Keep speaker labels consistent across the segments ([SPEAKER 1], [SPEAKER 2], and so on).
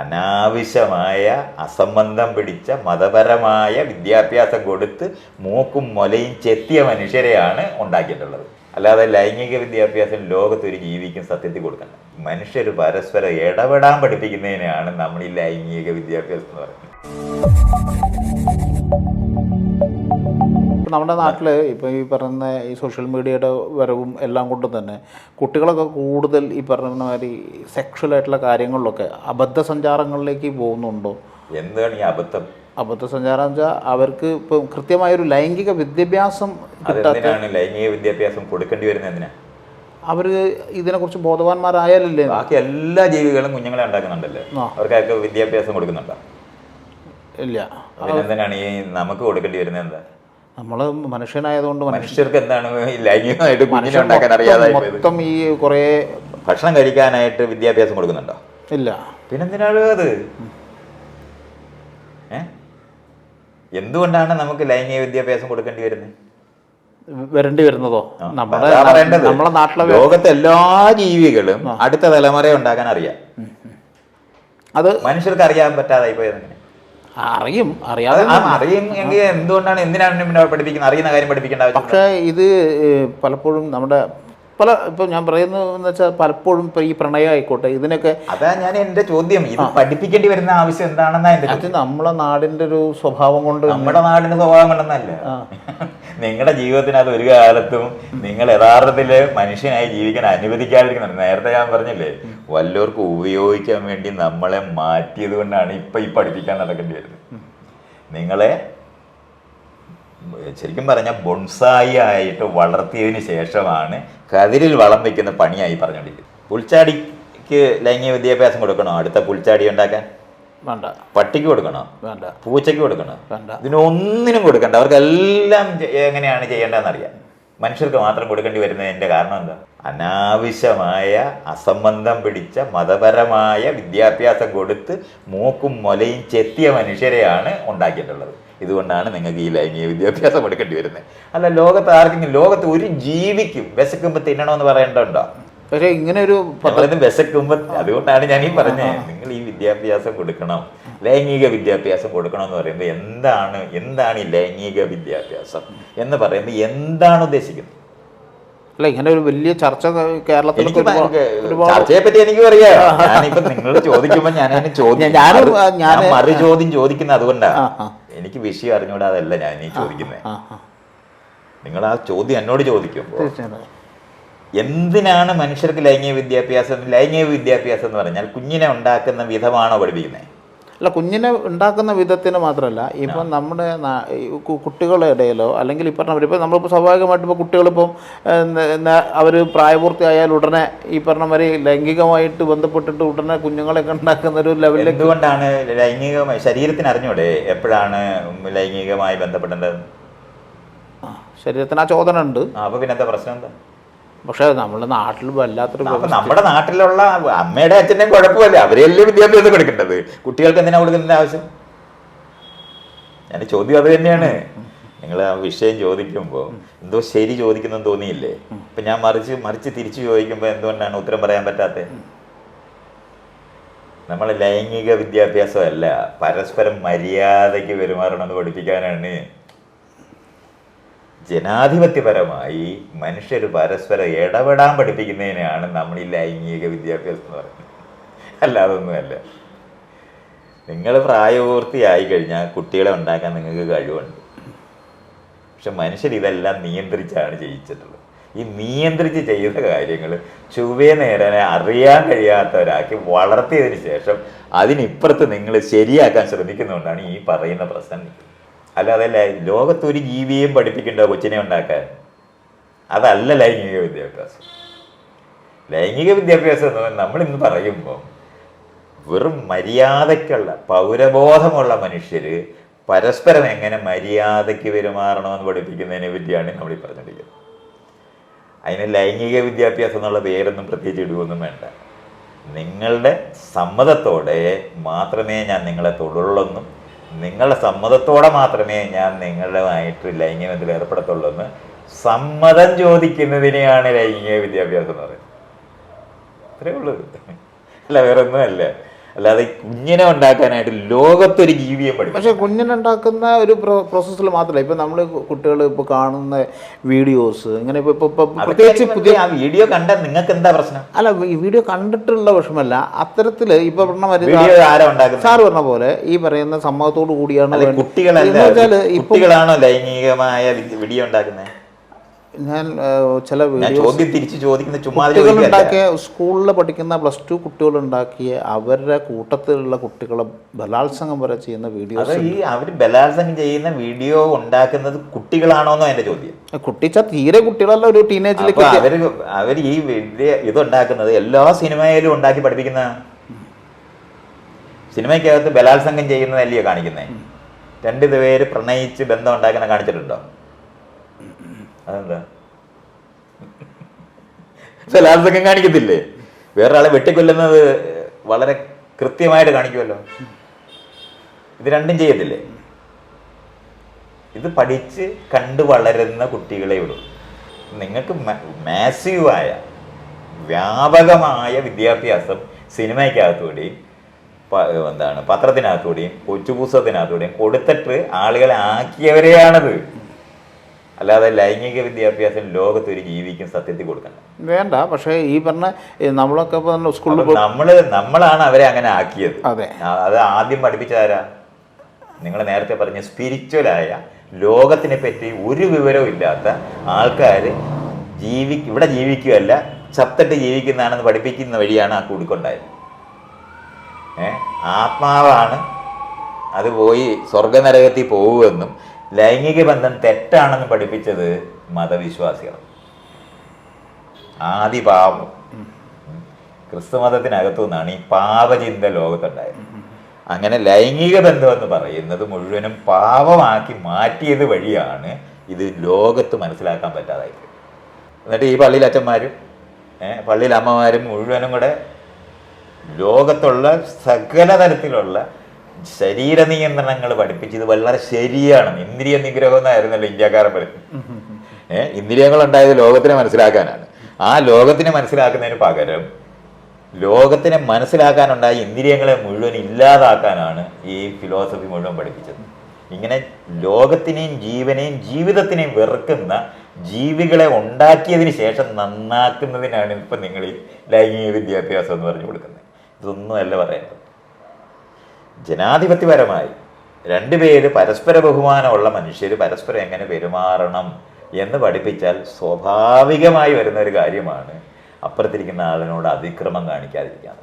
[SPEAKER 1] അനാവശ്യമായ അസംബന്ധം പിടിച്ച മതപരമായ വിദ്യാഭ്യാസം കൊടുത്ത് മൂക്കും മൊലയും ചെത്തിയ മനുഷ്യരെയാണ് ഉണ്ടാക്കിയിട്ടുള്ളത്. അല്ലാതെ ലൈംഗിക വിദ്യാഭ്യാസം ലോകത്തൊരു ജീവിക്കും സത്യത്തിൽ കൊടുക്കണം മനുഷ്യർ പരസ്പരം ഇടപെടാൻ പഠിപ്പിക്കുന്നതിനാണ് നമ്മൾ ഈ ലൈംഗിക വിദ്യാഭ്യാസം എന്ന് പറയുന്നത്.
[SPEAKER 2] നമ്മുടെ നാട്ടിൽ ഇപ്പോൾ ഈ പറയുന്ന ഈ സോഷ്യൽ മീഡിയയുടെ വരവും എല്ലാം കൊണ്ടും തന്നെ കുട്ടികളൊക്കെ കൂടുതൽ ഈ പറയുന്ന മാതിരി സെക്ഷൽ ആയിട്ടുള്ള കാര്യങ്ങളിലൊക്കെ അബദ്ധ സഞ്ചാരങ്ങളിലേക്ക് പോകുന്നുണ്ടോ?
[SPEAKER 1] എന്താണ് ഈ അബദ്ധം.
[SPEAKER 2] അബദ്ധ സഞ്ചാരം എന്ന് വെച്ചാൽ അവർക്ക് ഇപ്പം കൃത്യമായൊരു ലൈംഗിക വിദ്യാഭ്യാസം കിട്ടാത്ത
[SPEAKER 1] അതെന്തിനാണ് ലൈംഗിക വിദ്യാഭ്യാസം കൊടുക്കേണ്ടി വരുന്നത് എന്തിനാ?
[SPEAKER 2] അവർ ഇതിനെക്കുറിച്ച് ബോധവാന്മാരായാലല്ലേ?
[SPEAKER 1] ബാക്കി എല്ലാ ജീവികളും കുഞ്ഞുങ്ങളെ ഉണ്ടാക്കുന്നുണ്ടല്ലോ?
[SPEAKER 2] ആ.
[SPEAKER 1] അവർക്കൊക്കെ വിദ്യാഭ്യാസം കൊടുക്കുന്നുണ്ടോ?
[SPEAKER 2] ഇല്ല.
[SPEAKER 1] അതിനെന്തിനാണ് ഈ നമുക്ക് കൊടുക്കേണ്ടി വരുന്നത് എന്താ?
[SPEAKER 2] നമ്മൾ മനുഷ്യനായതുകൊണ്ട്
[SPEAKER 1] മനുഷ്യർക്ക് എന്താണ് ലൈംഗികമായിട്ട് കുഞ്ഞിനെ
[SPEAKER 2] മനുഷ്യൻ
[SPEAKER 1] ഉണ്ടാക്കാൻ
[SPEAKER 2] മൊത്തം- ഈ കുറേ
[SPEAKER 1] ഭക്ഷണം കഴിക്കാനായിട്ട് വിദ്യാഭ്യാസം കൊടുക്കുന്നുണ്ടോ?
[SPEAKER 2] ഇല്ല.
[SPEAKER 1] പിന്നെന്തിനാണ് അത്? എന്തുകൊണ്ടാണ് നമുക്ക് ലൈംഗിക വിദ്യാഭ്യാസം കൊടുക്കേണ്ടി വരുന്നത്?
[SPEAKER 2] വരേണ്ടി വരുന്നതോ? നമ്മുടെ നമ്മുടെ നാട്ടിലെ
[SPEAKER 1] ലോകത്തെ എല്ലാ ജീവികളും അടുത്ത തലമുറയെ ഉണ്ടാക്കാൻ അറിയാം.
[SPEAKER 2] അത്
[SPEAKER 1] മനുഷ്യർക്ക് അറിയാൻ പറ്റാതായി പോയത്?
[SPEAKER 2] അറിയും അറിയാതെ
[SPEAKER 1] അറിയും എങ്കിൽ എന്തുകൊണ്ടാണ് എന്തിനാണ് പിന്നെ പഠിപ്പിക്കുന്നത്? അറിയുന്ന കാര്യം പഠിപ്പിക്കേണ്ട
[SPEAKER 2] പക്ഷേ ഇത് പലപ്പോഴും നമ്മുടെ പല ഇപ്പൊ ഞാൻ പറയുന്നത് എന്ന് വെച്ചാൽ പലപ്പോഴും ഇപ്പൊ ഈ പ്രണയം ആയിക്കോട്ടെ ഇതിനൊക്കെ
[SPEAKER 1] അതാ ഞാൻ എന്റെ ചോദ്യം. ഇത് പഠിപ്പിക്കേണ്ടി വരുന്ന ആവശ്യം എന്താണെന്നാ എന്റെ.
[SPEAKER 2] അത് നമ്മളെ നാടിന്റെ ഒരു സ്വഭാവം കൊണ്ട്
[SPEAKER 1] നമ്മുടെ നാടിന്റെ സ്വഭാവം കൊണ്ടൊന്നല്ല. നിങ്ങളുടെ ജീവിതത്തിന് അത് ഒരു കാലത്തും നിങ്ങൾ യഥാർത്ഥത്തിൽ മനുഷ്യനായി ജീവിക്കാൻ അനുവദിക്കാതിരിക്കുന്നുണ്ട് നേരത്തെ ഞാൻ പറഞ്ഞില്ലേ വല്ലവർക്ക് ഉപയോഗിക്കാൻ വേണ്ടി നമ്മളെ മാറ്റിയത് കൊണ്ടാണ് ഇപ്പൊ ഈ പഠിപ്പിക്കാൻ നടക്കേണ്ടി വരുന്നത്. നിങ്ങളെ ശരിക്കും പറഞ്ഞ ബൊൺസായി ആയിട്ട് വളർത്തിയതിന് ശേഷമാണ് കതിരിൽ വളം വെക്കുന്ന പണിയായി പറഞ്ഞുകൊണ്ടിരിക്കുന്നത്. പുൽച്ചാടിക്ക് ലൈംഗിക വിദ്യാഭ്യാസം കൊടുക്കണോ? അടുത്ത പുൽച്ചാടി ഉണ്ടാക്കാൻ?
[SPEAKER 2] വേണ്ട.
[SPEAKER 1] പട്ടിക്ക് കൊടുക്കണോ?
[SPEAKER 2] വേണ്ട.
[SPEAKER 1] പൂച്ചയ്ക്ക് കൊടുക്കണോ?
[SPEAKER 2] വേണ്ട.
[SPEAKER 1] ഇതിനൊന്നിനും കൊടുക്കണ്ട. അവർക്കെല്ലാം എങ്ങനെയാണ് ചെയ്യേണ്ടതെന്ന് അറിയാം മനുഷ്യർക്ക് മാത്രം കൊടുക്കേണ്ടി വരുന്നതിന്റെ കാരണം എന്താ? അനാവശ്യമായ അസംബന്ധം പിടിച്ച മതപരമായ വിദ്യാഭ്യാസം കൊടുത്ത് മൂക്കും മുലയും ചെത്തിയ മനുഷ്യരെയാണ് ഉണ്ടാക്കിയിട്ടുള്ളത്. ഇതുകൊണ്ടാണ് നിങ്ങൾക്ക് ഈ ലൈംഗിക വിദ്യാഭ്യാസം കൊടുക്കേണ്ടി വരുന്നത്. അല്ല ലോകത്ത് ആർക്കെങ്കിലും ലോകത്ത് ഒരു ജീവിക്കും വിശക്കുമ്പോൾ തിന്നണമെന്ന് പറയേണ്ടതുണ്ടോ?
[SPEAKER 2] പക്ഷേ ഇങ്ങനെ ഒരു
[SPEAKER 1] നമ്മളിത് വിശക്കുമ്പോ അതുകൊണ്ടാണ് ഞാൻ ഈ പറഞ്ഞത് നിങ്ങൾ ഈ വിദ്യാഭ്യാസം കൊടുക്കണം ലൈംഗിക വിദ്യാഭ്യാസം കൊടുക്കണം എന്ന് പറയുമ്പോൾ എന്താണ് എന്താണ് ഈ ലൈംഗിക വിദ്യാഭ്യാസം എന്ന് പറയുമ്പോൾ എന്താണ് ഉദ്ദേശിക്കുന്നത്?
[SPEAKER 2] അല്ല ഇങ്ങനെ ഒരു വലിയ ചർച്ച കേരളത്തിൽ
[SPEAKER 1] ചർച്ചയെ പറ്റി എനിക്ക് അറിയാം ഞാനിപ്പോ നിങ്ങൾ ചോദിക്കുമ്പോൾ ഞാൻ അതിന് ചോദ്യം ഞാൻ മറു ചോദ്യം ചോദിക്കുന്നത് അതുകൊണ്ടാണ്. എനിക്ക് വിഷയം അറിഞ്ഞുകൂടാതല്ല ഞാൻ ഈ ചോദിക്കുന്നത് നിങ്ങൾ ആ ചോദ്യം എന്നോട് ചോദിക്കുമ്പോൾ
[SPEAKER 2] തീർച്ചയായിട്ടും.
[SPEAKER 1] എന്തിനാണ് മനുഷ്യർക്ക് ലൈംഗിക വിദ്യാഭ്യാസം ലൈംഗിക വിദ്യാഭ്യാസം എന്ന് പറഞ്ഞാൽ കുഞ്ഞിനെ ഉണ്ടാക്കുന്ന വിധമാണോ പഠിപ്പിക്കുന്നത്?
[SPEAKER 2] അല്ല കുഞ്ഞിനെ ഉണ്ടാക്കുന്ന വിധത്തിന് മാത്രമല്ല ഇപ്പം നമ്മുടെ കുട്ടികളുടെ ഇടയിലോ അല്ലെങ്കിൽ ഇപ്പം പറഞ്ഞ ഇപ്പം നമ്മളിപ്പോൾ സ്വാഭാവികമായിട്ടും ഇപ്പോൾ കുട്ടികളിപ്പം അവർ പ്രായപൂർത്തിയായാൽ ഉടനെ ഈ പറഞ്ഞ മാതിരി ലൈംഗികമായിട്ട് ബന്ധപ്പെട്ടിട്ട് ഉടനെ കുഞ്ഞുങ്ങളെയൊക്കെ ഉണ്ടാക്കുന്ന ഒരു ലെവലിൽ
[SPEAKER 1] എന്തുകൊണ്ടാണ് ലൈംഗികമായി ശരീരത്തിന് അറിഞ്ഞൂടെ എപ്പോഴാണ് ലൈംഗികമായി ബന്ധപ്പെടേണ്ടത്
[SPEAKER 2] ശരീരത്തിന് ആ ചോദന ഉണ്ട്.
[SPEAKER 1] അപ്പോൾ അപ്പൊ പിന്നെ എന്താ പ്രശ്നം എന്താ?
[SPEAKER 2] പക്ഷേ നമ്മുടെ നാട്ടിൽ വല്ലാത്തൊരു
[SPEAKER 1] നമ്മുടെ നാട്ടിലുള്ള അമ്മയുടെ അച്ഛന്റെയും കുഴപ്പമില്ല. അവരെയല്ലേ വിദ്യാഭ്യാസം കൊടുക്കേണ്ടത്. കുട്ടികൾക്ക് എന്തിനാ കൊടുക്കുന്നതിന്റെ ആവശ്യം? എന്റെ ചോദ്യം അത് തന്നെയാണ്. നിങ്ങൾ ആ വിഷയം ചോദിക്കുമ്പോൾ എന്തോ ശരി ചോദിക്കുന്നെന്ന് തോന്നിയില്ലേ? അപ്പം ഞാൻ മറിച്ച് മറിച്ച് തിരിച്ചു ചോദിക്കുമ്പോൾ എന്തുകൊണ്ടാണ് ഉത്തരം പറയാൻ പറ്റാത്തത് നമ്മൾ ലൈംഗിക വിദ്യാഭ്യാസമല്ല പരസ്പരം മര്യാദയ്ക്ക് പെരുമാറണമെന്ന് പഠിപ്പിക്കാനാണ് ജനാധിപത്യപരമായി മനുഷ്യർ പരസ്പരം ഇടപെടാൻ പഠിപ്പിക്കുന്നതിനാണ് നമ്മൾ ഈ ലൈംഗിക വിദ്യാഭ്യാസം എന്ന് പറയുന്നത്. അല്ലാതൊന്നുമല്ല. നിങ്ങൾ പ്രായപൂർത്തിയായി കഴിഞ്ഞാൽ കുട്ടികളെ ഉണ്ടാക്കാൻ നിങ്ങൾക്ക് കഴിവുണ്ട്. പക്ഷെ മനുഷ്യർ ഇതെല്ലാം നിയന്ത്രിച്ചാണ് ചെയ്യിച്ചിട്ടുള്ളത് ഈ നിയന്ത്രിച്ച് ചെയ്യുന്ന കാര്യങ്ങൾ ചുവേ നേരനെ അറിയാൻ കഴിയാത്തവരാക്കി വളർത്തിയതിന് ശേഷം അതിനിപ്പുറത്ത് നിങ്ങൾ ശരിയാക്കാൻ ശ്രമിക്കുന്നതുകൊണ്ടാണ് ഈ പറയുന്ന പ്രശ്നം അല്ലാതെ ലോകത്തൊരു ജീവിയെയും പഠിപ്പിക്കേണ്ട കൊച്ചിനെ ഉണ്ടാക്കാൻ. അതല്ല ലൈംഗിക വിദ്യാഭ്യാസം. ലൈംഗിക വിദ്യാഭ്യാസം എന്ന് ഇന്ന് പറയുമ്പോൾ വെറും മര്യാദയ്ക്കുള്ള പൗരബോധമുള്ള മനുഷ്യർ പരസ്പരം എങ്ങനെ മര്യാദയ്ക്ക് പെരുമാറണമെന്ന് പഠിപ്പിക്കുന്നതിനെ പറ്റിയാണ് നമ്മൾ ഈ പറഞ്ഞിരിക്കുന്നത്. അതിന് ലൈംഗിക വിദ്യാഭ്യാസം എന്നുള്ള പേരൊന്നും പ്രത്യേകിച്ച് ഇടുകയൊന്നും വേണ്ട. നിങ്ങളുടെ സമ്മതത്തോടെ മാത്രമേ ഞാൻ നിങ്ങളെ തൊടുള്ളെന്നും നിങ്ങളുടെ സമ്മതത്തോടെ മാത്രമേ ഞാൻ നിങ്ങളുമായിട്ട് ലൈംഗികത്തിൽ ഏർപ്പെടത്തുള്ളൂ എന്ന് സമ്മതം ചോദിക്കുന്നതിനെയാണ് ലൈംഗിക വിദ്യാഭ്യാസം എന്ന് പറയുന്നത്. അത്രേ ഉള്ളൂ. അല്ല വേറെ ഒന്നുമല്ല അല്ലാതെ കുഞ്ഞിനെ ഉണ്ടാക്കാനായിട്ട് ലോകത്തൊരു ജീവിയെ പഠിക്കും
[SPEAKER 2] പക്ഷേ കുഞ്ഞിനെ ഉണ്ടാക്കുന്ന ഒരു പ്രോസസ്സിൽ മാത്രമല്ല ഇപ്പം നമ്മൾ കുട്ടികൾ ഇപ്പോൾ കാണുന്ന വീഡിയോസ് ഇങ്ങനെ ഇപ്പോൾ ഇപ്പോൾ പ്രത്യേകിച്ച് പുതിയ
[SPEAKER 1] ആ വീഡിയോ കണ്ട നിങ്ങൾക്ക് എന്താ പ്രശ്നം?
[SPEAKER 2] അല്ല ഈ വീഡിയോ കണ്ടിട്ടുള്ള വിഷമല്ല. അത്തരത്തിൽ ഇപ്പോൾ പറഞ്ഞ സാറ് പറഞ്ഞ പോലെ ഈ പറയുന്ന സമ്മതത്തോടു കൂടിയാണ്
[SPEAKER 1] കുട്ടികളാണോ ലൈംഗികമായ വീഡിയോ ഉണ്ടാക്കുന്നത്
[SPEAKER 2] ഞാൻ ചില
[SPEAKER 1] ചോദ്യം തിരിച്ച് ചോദിക്കുന്ന ചുമ്മാ
[SPEAKER 2] ഉണ്ടാക്കിയ സ്കൂളിൽ പഠിക്കുന്ന പ്ലസ് ടു കുട്ടികൾ ഉണ്ടാക്കിയ അവരുടെ കൂട്ടത്തിലുള്ള കുട്ടികളെ ബലാത്സംഗം വരെ ചെയ്യുന്ന
[SPEAKER 1] വീഡിയോ
[SPEAKER 2] വീഡിയോസ്
[SPEAKER 1] ഈ അവർ ബലാത്സംഗം ചെയ്യുന്ന വീഡിയോ ഉണ്ടാക്കുന്നത് കുട്ടികളാണോന്നോ എന്റെ ചോദ്യം.
[SPEAKER 2] കുട്ടിച്ച തീരെ കുട്ടികളല്ല ഒരു ടീനേജിലേക്ക്
[SPEAKER 1] അവർ അവർ ഈ വലിയ ഇതുണ്ടാക്കുന്നത് എല്ലാ സിനിമയിലും ഉണ്ടാക്കി പഠിപ്പിക്കുന്ന സിനിമയ്ക്കകത്ത് ബലാത്സംഗം ചെയ്യുന്നതല്ലേ കാണിക്കുന്നത് രണ്ടു പേര് പ്രണയിച്ച് ബന്ധം ഉണ്ടാക്കുന്ന കാണിച്ചിട്ടുണ്ടോ? അതെന്താ? ബലാത്സംഗം കാണിക്കത്തില്ലേ? വേറൊരാളെ വെട്ടിക്കൊല്ലുന്നത് വളരെ കൃത്യമായിട്ട് കാണിക്കുമല്ലോ. ഇത് രണ്ടും ചെയ്യത്തില്ലേ? ഇത് പഠിച്ച് കണ്ടു വളരുന്ന കുട്ടികളെ ഉള്ളൂ. നിങ്ങൾക്ക് മാസീവായ വ്യാപകമായ വിദ്യാഭ്യാസം സിനിമയ്ക്കകത്തുകൂടിയും എന്താണ് പത്രത്തിനകത്തുകൂടിയും കൊച്ചുപുസ്തകത്തിനകത്തുകൂടിയും കൊടുത്തിട്ട് ആളുകളെ ആക്കിയവരെയാണത്. അല്ലാതെ ലൈംഗിക വിദ്യാഭ്യാസം ലോകത്തൊരു ജീവിക്കും സത്യത്തിൽ കൊടുക്കണം
[SPEAKER 2] വേണ്ട പക്ഷേ ഈ പറഞ്ഞ നമ്മളൊക്കെ സ്കൂളിൽ
[SPEAKER 1] നമ്മൾ നമ്മളാണ് അവരെ അങ്ങനെ ആക്കിയത്.
[SPEAKER 2] അതെ.
[SPEAKER 1] അത് ആദ്യം പഠിപ്പിച്ചതാരാ നിങ്ങൾ നേരത്തെ പറഞ്ഞ സ്പിരിച്വലായ ലോകത്തിനെ പറ്റി ഒരു വിവരവും ഇല്ലാത്ത ആൾക്കാർ ജീവി ഇവിടെ ജീവിക്കുകയല്ല ചത്തിട്ട് ജീവിക്കുന്നതാണെന്ന് പഠിപ്പിക്കുന്ന വഴിയാണ് ആ കുടുക്കുണ്ടായത്. ഏഹ് ആത്മാവാണ് അത് പോയി സ്വർഗനരകത്തിൽ പോകുമെന്നും ലൈംഗിക ബന്ധം തെറ്റാണെന്ന് പഠിപ്പിച്ചത് മതവിശ്വാസികൾ ആദി പാപം ക്രിസ്തുമതത്തിനകത്തു നിന്നാണ് ഈ പാപചിന്ത ലോകത്തുണ്ടായത്. അങ്ങനെ ലൈംഗിക ബന്ധം എന്ന് പറയുന്നത് മുഴുവനും പാപമാക്കി മാറ്റിയത് വഴിയാണ് ഇത് ലോകത്ത് മനസ്സിലാക്കാൻ പറ്റാതായത്. എന്നിട്ട് ഈ പള്ളിയിൽ അച്ഛന്മാരും പള്ളിയിൽ അമ്മമാരും മുഴുവനും കൂടെ ലോകത്തുള്ള സകല തരത്തിലുള്ള ശരീര നിയന്ത്രണങ്ങൾ പഠിപ്പിച്ചത് വളരെ ശരിയാണ്. ഇന്ദ്രിയ നിഗ്രഹം എന്നായിരുന്നല്ലോ ഇന്ത്യക്കാരെ പറയുന്നത് ഏഹ് ഇന്ദ്രിയങ്ങൾ ഉണ്ടായത് ലോകത്തിനെ മനസ്സിലാക്കാനാണ്. ആ ലോകത്തിനെ മനസ്സിലാക്കുന്നതിന് പകരം ലോകത്തിനെ മനസ്സിലാക്കാനുണ്ടായ ഇന്ദ്രിയങ്ങളെ മുഴുവൻ ഇല്ലാതാക്കാനാണ് ഈ ഫിലോസഫി മുഴുവൻ പഠിപ്പിച്ചത്. ഇങ്ങനെ ലോകത്തിനെയും ജീവനെയും ജീവിതത്തിനെയും വെറുക്കുന്ന ജീവികളെ ഉണ്ടാക്കിയതിന് ശേഷം നന്നാക്കുന്നതിനാണ് ഇപ്പം നിങ്ങൾ ഈ ലൈംഗിക വിദ്യാഭ്യാസം എന്ന് പറഞ്ഞു കൊടുക്കുന്നത്. ഇതൊന്നുമല്ല പറയുന്നത് ജനാധിപത്യപരമായി രണ്ടുപേര് പരസ്പര ബഹുമാനമുള്ള മനുഷ്യർ പരസ്പരം എങ്ങനെ പെരുമാറണം എന്ന് പഠിപ്പിച്ചാൽ സ്വാഭാവികമായി വരുന്ന ഒരു കാര്യമാണ് അപ്പുറത്തിരിക്കുന്ന ആളിനോട് അതിക്രമം കാണിക്കാതിരിക്കുക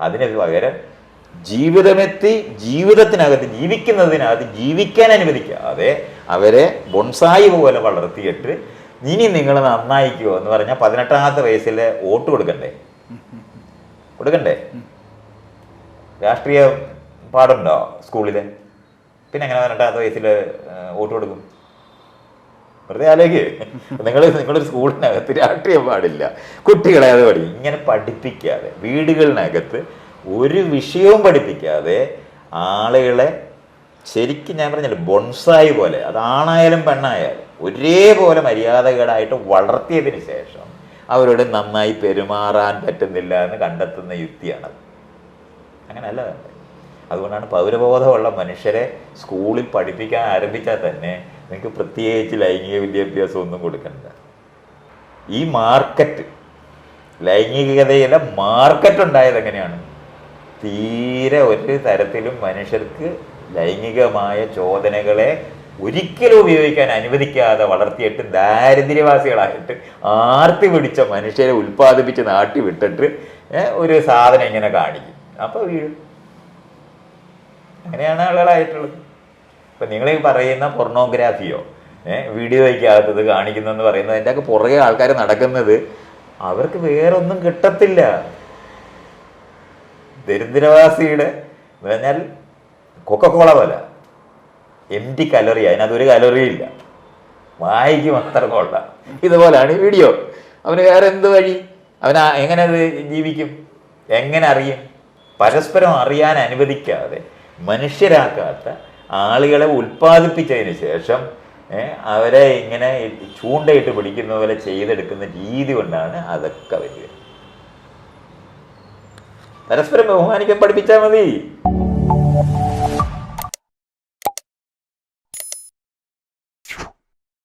[SPEAKER 1] അതിന് പകരം ജീവിതമെത്തി ജീവിതത്തിനകത്ത് ജീവിക്കുന്നതിനകത്ത് ജീവിക്കാൻ അനുവദിക്കാതെ അവരെ ബൊൺസായി പോലെ വളർത്തിയിട്ട് ഇനി നിങ്ങൾ നന്നായിക്കോ എന്ന് പറഞ്ഞാൽ പതിനെട്ടാമത്തെ വയസ്സിൽ വോട്ട് കൊടുക്കണ്ടേ? കൊടുക്കണ്ടേ? രാഷ്ട്രീയ പാടുണ്ടോ സ്കൂളിൽ പിന്നെ എങ്ങനെ പറഞ്ഞിട്ട് അതോ വയസ്സിൽ വോട്ട് കൊടുക്കും? വെറുതെ ആലോചിക്ക് നിങ്ങൾ നിങ്ങളൊരു സ്കൂളിനകത്ത് രാഷ്ട്രീയം പാടില്ല. കുട്ടികളെ അത് പഠിക്കും ഇങ്ങനെ പഠിപ്പിക്കാതെ വീടുകളിനകത്ത് ഒരു വിഷയവും പഠിപ്പിക്കാതെ ആളുകളെ ശരിക്കും ഞാൻ പറഞ്ഞില്ല ബൊൺസായി പോലെ അത് ആണായാലും പെണ്ണായാലും ഒരേപോലെ മര്യാദകേടായിട്ട് വളർത്തിയതിന് ശേഷം അവരോട് നന്നായി പെരുമാറാൻ പറ്റുന്നില്ല എന്ന് കണ്ടെത്തുന്ന യുക്തിയാണത്. അങ്ങനെയല്ല. അതുകൊണ്ടാണ് പൗരബോധമുള്ള മനുഷ്യരെ സ്കൂളിൽ പഠിപ്പിക്കാൻ ആരംഭിച്ചാൽ തന്നെ നിങ്ങൾക്ക് പ്രത്യേകിച്ച് ലൈംഗിക വിദ്യാഭ്യാസം ഒന്നും കൊടുക്കണ്ട. ഈ മാർക്കറ്റ് ലൈംഗികതയിലെ മാർക്കറ്റ് ഉണ്ടായത് എങ്ങനെയാണ്? തീരെ ഒരു തരത്തിലും മനുഷ്യർക്ക് ലൈംഗികമായ ചോദനകളെ ഒരിക്കലും ഉപയോഗിക്കാൻ അനുവദിക്കാതെ വളർത്തിയിട്ട് ദാരിദ്ര്യവാസികളായിട്ട് ആർത്തി പിടിച്ച മനുഷ്യരെ ഉൽപ്പാദിപ്പിച്ച് നാട്ടി വിട്ടിട്ട് ഒരു സാധനം ഇങ്ങനെ കാണിക്കും. അപ്പോൾ വീഴും. അങ്ങനെയാണ് ആളുകളായിട്ടുള്ളത്. ഇപ്പൊ നിങ്ങൾ ഈ പറയുന്ന പൊർണോഗ്രാഫിയോ വീഡിയോയ്ക്കകത്തത് കാണിക്കുന്നെന്ന് പറയുന്നത് അതിന്റെ ഒക്കെ പുറകെ ആൾക്കാർ നടക്കുന്നത് അവർക്ക് വേറൊന്നും കിട്ടത്തില്ല. ദരിദ്രവാസിയുടെ എന്ന് പറഞ്ഞാൽ കൊക്കക്കോള പോലെ. എം ടി കലോറി അതിനകത്ത് ഒരു കലോറി ഇല്ല. വായിക്ക് അത്ര കൊള്ള. ഇതുപോലാണ് വീഡിയോ അവന് വേറെ എന്ത് വഴി? അവൻ എങ്ങനെ അത് ജീവിക്കും? എങ്ങനെ അറിയും? പരസ്പരം അറിയാൻ അനുവദിക്കാതെ മനുഷ്യരാക്കാത്ത ആളുകളെ ഉൽപ്പാദിപ്പിച്ചതിന് ശേഷം അവരെ ഇങ്ങനെ ചൂണ്ടയിട്ട് പിടിക്കുന്ന പോലെ ചെയ്തെടുക്കുന്ന രീതി കൊണ്ടാണ് അതൊക്കെ വരിക. പരസ്പരം ബഹുമാനിക്കാൻ പഠിപ്പിച്ചാൽ മതി.